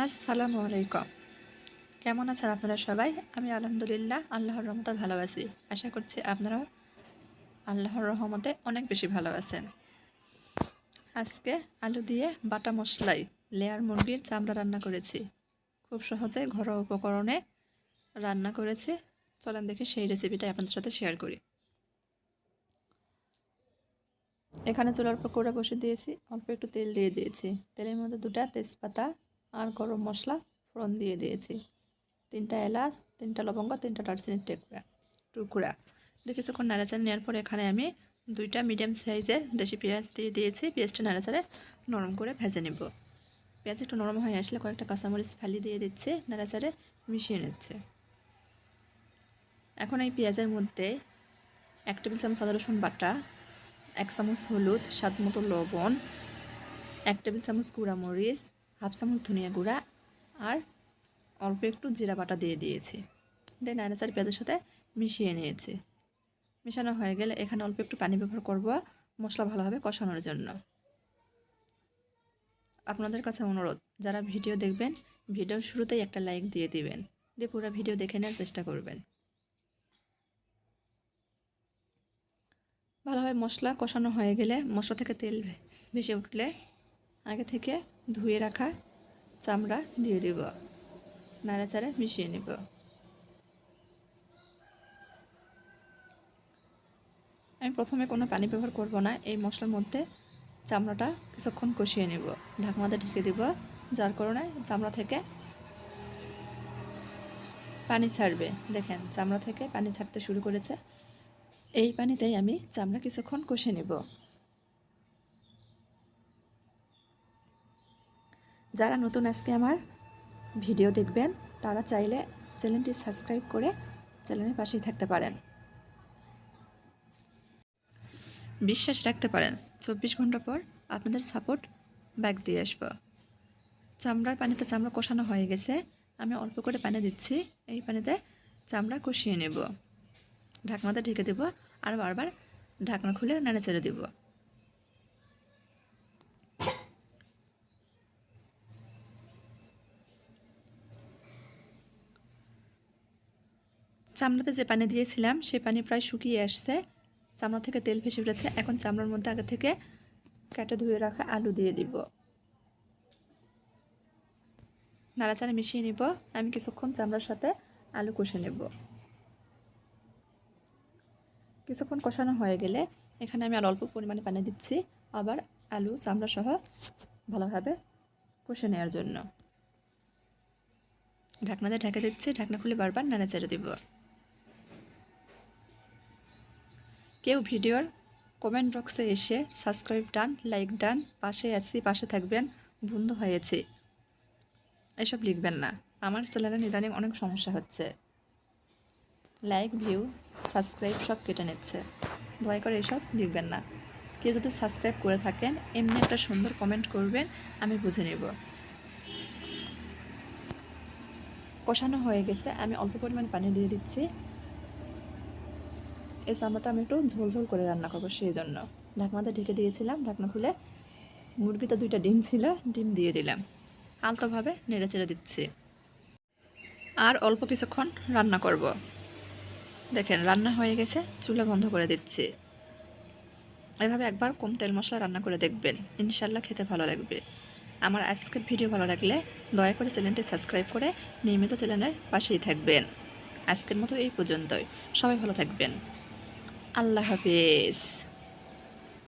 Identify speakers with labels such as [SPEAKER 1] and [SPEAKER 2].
[SPEAKER 1] আসসালামু আলাইকুম। কেমন আছেন আপনারা সবাই? আমি আলহামদুলিল্লাহ, আল্লাহর রহমতে ভালো আছি। আশা করছি আপনারাও আল্লাহর রহমতে অনেক বেশি ভালো আছেন। আজকে আলু দিয়ে বাটা মশলাই, লেয়ার মুরগির চামড়া রান্না করেছি। খুব সহজে ঘরোয়া উপকরণে রান্না করেছি। চলেন দেখি সেই রেসিপিটাই আপনাদের সাথে শেয়ার করি। এখানে চুলার উপর করে বসে দিয়েছি। অল্প একটু তেল দিয়ে দিয়েছি। তেলের মধ্যে দুটা তেজপাতা আর গরম মশলা ফোড়ন দিয়ে দিয়েছি। তিনটা এলাচ, তিনটা লবঙ্গ, তিনটা দারচিনির টেকরা টুকরা। দিয়ে কিছুক্ষণ নাড়াচাড়া নেওয়ার পর এখানে আমি দুইটা মিডিয়াম সাইজের দেশি পেঁয়াজ দিয়ে দিয়েছি। পেঁয়াজটা নাড়াচাড়ে নরম করে ভেজে নেব। পেঁয়াজ একটু নরম হয়ে আসলে কয়েকটা কাঁচামরিচ ফালি দিয়ে দিচ্ছে, নাড়াচাড়ে মিশিয়ে নিচ্ছে। এখন এই পেঁয়াজের মধ্যে এক টেবিল চামচ আদা, রসুন বাটা, এক চামচ হলুদ, স্বাদ মতো লবণ, এক টেবিল চামচ গুঁড়া মরিচ হাফ চামচ ধনিয়া গুঁড়া আর অল্প একটু জিরা বাটা দিয়ে দিয়েছি। দেন নাড়াচার পেঁয়াজের সাথে মিশিয়ে নিয়েছি। মেশানো হয়ে গেলে এখানে অল্প একটু পানি ব্যবহার করব মশলা ভালোভাবে কষানোর জন্য। আপনাদের কাছে অনুরোধ, যারা ভিডিও দেখবেন, ভিডিওর শুরুতেই একটা লাইক দিয়ে দিবেন। দিয়ে পুরো ভিডিও দেখে নেওয়ার চেষ্টা করবেন। ভালোভাবে মশলা কষানো হয়ে গেলে মশলা থেকে তেল ভেসে উঠলে আগে থেকে ধুয়ে রাখা চামড়া দিয়ে দেব। নাড়াচাড়া মিশিয়ে নেব। আমি প্রথমে কোনো পানি ব্যবহার করব না, এই মশলার মধ্যে চামড়াটা কিছুক্ষণ কষিয়ে নেব। ঢাকনাতে ঢেকে দেব, যার কারণে চামড়া থেকে পানি ছাড়বে। দেখেন, চামড়া থেকে পানি ছাড়তে শুরু করেছে। এই পানিতেই আমি চামড়া কিছুক্ষণ কষে নেব। যারা নতুন আজকে আমার ভিডিও দেখবেন, তারা চাইলে চ্যানেলটি সাবস্ক্রাইব করে চ্যানেলের পাশেই থাকতে পারেন। বিশ্বাস রাখতে পারেন, চব্বিশ ঘণ্টা পর আপনাদের সাপোর্ট ব্যাক দিয়ে আসব। চামড়ার পানিতে চামড়া কষানো হয়ে গেছে, আমি অল্প করে পানি দিচ্ছি, এই পানিতে চামড়া কষিয়ে নেব। ঢাকনাতে ঢেকে দেবো আর বারবার ঢাকনা খুলে নেড়ে চেড়ে দেবো। চামড়াতে যে পানি দিয়েছিলাম সেই পানি প্রায় শুকিয়ে আসছে। চামড়া থেকে তেল ভেসে উঠেছে এখন চামড়ার মধ্যে আগে থেকে কেটে ধুয়ে রাখা আলু দিয়ে দিব। নাড়াচাড়া মিশিয়ে নিব। আমি কিছুক্ষণ চামড়ার সাথে আলু কষে নেব। কিছুক্ষণ কষানো হয়ে গেলে এখানে আমি আর অল্প পরিমাণে পানি দিচ্ছি, আবার আলু, চামড়া সহ ভালোভাবে কষে নেওয়ার জন্য। ঢাকনাতে ঢেকে দিচ্ছি। ঢাকনা খুলে বারবার নাড়াচাড়া দিব। কেউ ভিডিওর কমেন্ট বক্সে এসে সাবস্ক্রাইব ডান লাইক ডান, পাশে আছি, পাশে থাকবেন, বন্ধু হয়েছে। এসব লিখবেন না। আমার চ্যানেলে নিদানিং অনেক সমস্যা হচ্ছে। লাইক ভিউ সাবস্ক্রাইব সব কেটে নিচ্ছে। দয়া করে এসব লিখবেন না। কেউ যদি সাবস্ক্রাইব করে থাকেন, এমনি একটা সুন্দর কমেন্ট করবেন, আমি বুঝে নেব। কষানো হয়ে গেছে। আমি অল্প পরিমাণ পানি দিয়ে দিচ্ছি। এই চামড়াটা আমি একটু ঝোল ঝোল করে রান্না করব সেই জন্য। ঢাকনাতে ঢেকে দিয়েছিলাম, ঢাকনা খুলে মুরগিতে দুইটা ডিম ছিল, ডিম দিয়ে দিলাম। আলতোভাবে নেড়ে চেড়ে দিচ্ছি। আর অল্প কিছুক্ষণ রান্না করব। দেখেন, রান্না হয়ে গেছে, চুলা বন্ধ করে দিচ্ছি। এভাবে একবার কম তেল মশলা রান্না করে দেখবেন। ইনশাল্লাহ খেতে ভালো লাগবে। আমার আজকের ভিডিও ভালো লাগলে দয়া করে চ্যানেলটি সাবস্ক্রাইব করে নিয়মিত চ্যানেলের পাশেই থাকবেন। আজকের মতো এই পর্যন্তই। সবাই ভালো থাকবেন। আল্লাহ হাফিজ।